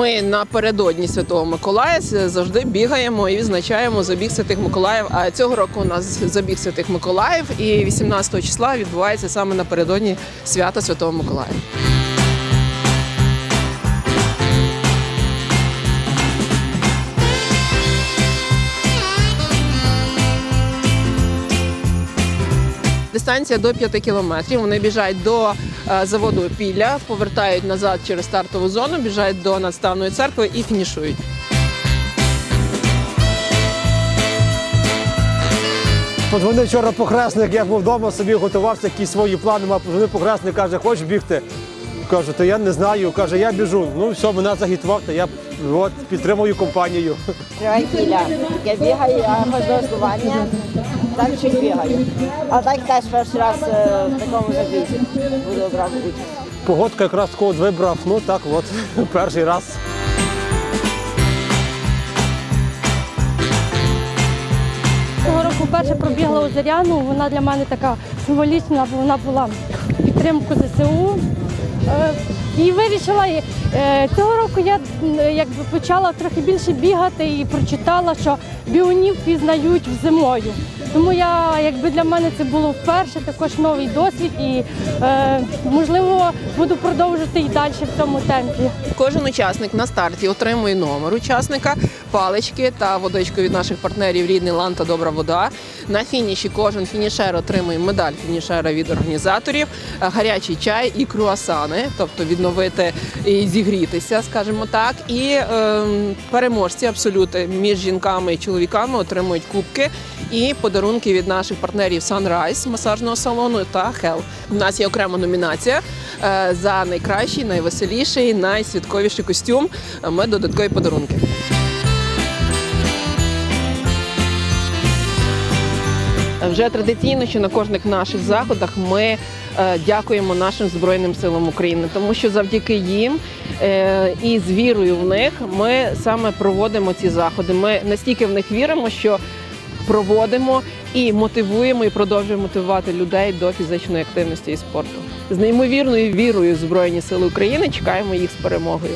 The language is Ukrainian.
Ми напередодні Святого Миколая завжди бігаємо і відзначаємо забіг Святих Миколаїв. А цього року у нас забіг Святих Миколаїв, і 18 числа відбувається саме напередодні свята Святого Миколая. Дистанція до 5 кілометрів. Вони біжать до заводу Пілля, повертають назад через стартову зону, біжать до надставної церкви і фінішують. Подзвонив вчора похресник, я був вдома, собі готувався, якісь свої плани мав. Подзвонив похресник, каже, хочеш бігти? Кажу, то я не знаю. Каже, я біжу. Ну все, мене загітував, то я от, підтримую компанію. Я бігаю, я далі бігаю. А так теж перший раз е, в такому забізі буду одразу участь. Погодка якраз код вибрав, ну так от, перший раз. Цього року вперше пробігла Озеряну. Вона для мене така символічна, вона була підтримку ЗСУ. Е, І вирішила, е, цього року я якби почала трохи більше бігати і прочитала, що біонів пізнають зимою. Тому я, якби для мене це було вперше, також новий досвід і е, можливо буду продовжувати і далі в цьому темпі. Кожен учасник на старті отримує номер учасника, палички та водичку від наших партнерів рідний лан та добра вода. На фініші кожен фінішер отримує медаль фінішера від організаторів, е, гарячий чай і круасани, тобто відновити і зігрітися, скажімо так. І е, переможці абсолютно між жінками і чоловіками отримують кубки і подарунки від наших партнерів Sunrise масажного салону та Hell. У нас є окрема номінація е, за найкращий, найвеселіший, найсвятковіший костюм. Е, Ми додаткові подарунки. Вже традиційно, що на кожних наших заходах ми е, дякуємо нашим збройним силам України, тому що завдяки їм е, і з вірою в них ми саме проводимо ці заходи. Ми настільки в них віримо, що проводимо і мотивуємо, і продовжуємо мотивувати людей до фізичної активності і спорту. З неймовірною вірою в Збройні Сили України чекаємо їх з перемогою.